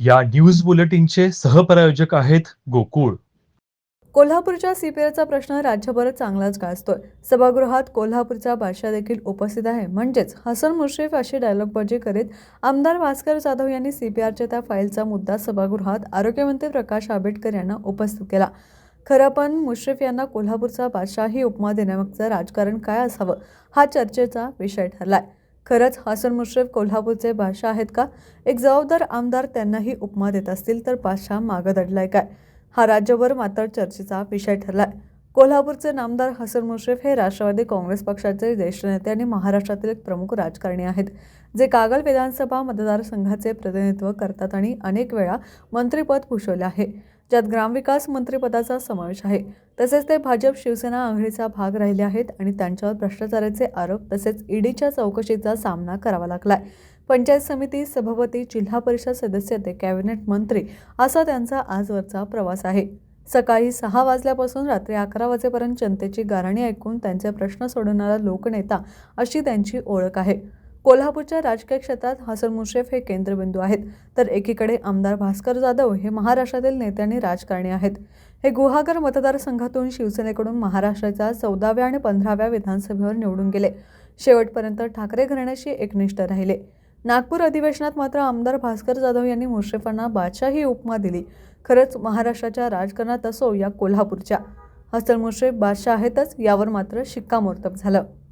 या न्यूज बुलेटिनचे सहप्रायोजक आहेत गोकुळ. कोल्हापूरच्या सीपीआरचा प्रश्न राज्यभर चांगलाच गाजतोय. सभागृहात कोल्हापूरचा बादशाह देखील उपस्थित आहे. म्हणजेच हसन मुश्रीफ अशी डायलॉगबाजी करीत आमदार भास्कर जाधव यांनी सीपीआरच्या त्या फाईलचा मुद्दा सभागृहात आरोग्यमंत्री प्रकाश आंबेडकर यांना उपस्थित केला. खरं पण मुश्रीफ यांना कोल्हापूरचा बादशाह ही उपमा देण्यामागचं राजकारण काय असावं हा चर्चेचा विषय ठरलाय. खरंच हसन मुश्रीफ कोल्हापूरचे बादशाह आहेत का? एक जबाबदार आमदार त्यांनाही उपमा देत असतील तर बादशाह मागं दडलाय काय? हा राज्यभर मात्र चर्चेचा विषय ठरलाय. कोल्हापूरचे नामदार हसन मुश्रीफ हे राष्ट्रवादी काँग्रेस पक्षाचे ज्येष्ठ नेते आणि महाराष्ट्रातील एक प्रमुख राजकारणी आहेत जे कागल विधानसभा मतदारसंघाचे प्रतिनिधित्व करतात आणि अनेक वेळा मंत्रिपद भूषवले आहे. ज्यात ग्रामविकास मंत्रिपदाचा समावेश आहे. तसेच ते भाजप शिवसेना आघाडीचा भाग राहिले आहेत आणि त्यांच्यावर भ्रष्टाचाराचे आरोप तसेच ईडीच्या चौकशीचा सामना करावा लागलाय. पंचायत समिती सभापती जिल्हा परिषद सदस्य ते कॅबिनेट मंत्री असा त्यांचा आजवरचा प्रवास आहे. सकाळी सहा वाजल्यापासून रात्री अकरा वाजेपर्यंत जनतेची गाराणी ऐकून त्यांचे प्रश्न सोडवणारा लोकनेता अशी त्यांची ओळख आहे. कोल्हापूरच्या राजकीय क्षेत्रात हसन मुश्रीफ हे केंद्रबिंदू आहेत. तर एकीकडे आमदार भास्कर जाधव हे महाराष्ट्रातील नेत्यांनी आणि राजकारणी आहेत. हे गुहागर मतदारसंघातून शिवसेनेकडून महाराष्ट्राच्या चौदाव्या आणि पंधराव्या विधानसभेवर निवडून गेले. शेवटपर्यंत ठाकरे घराण्याशी एकनिष्ठ राहिले. नागपूर अधिवेशनात मात्र आमदार भास्कर जाधव यांनी मुश्रीफांना बादशाह ही उपमा दिली. खरंच महाराष्ट्राच्या राजकारणात असो या कोल्हापूरच्या. हसन मुश्रीफ बादशाह आहेतच यावर मात्र शिक्कामोर्तब झालं.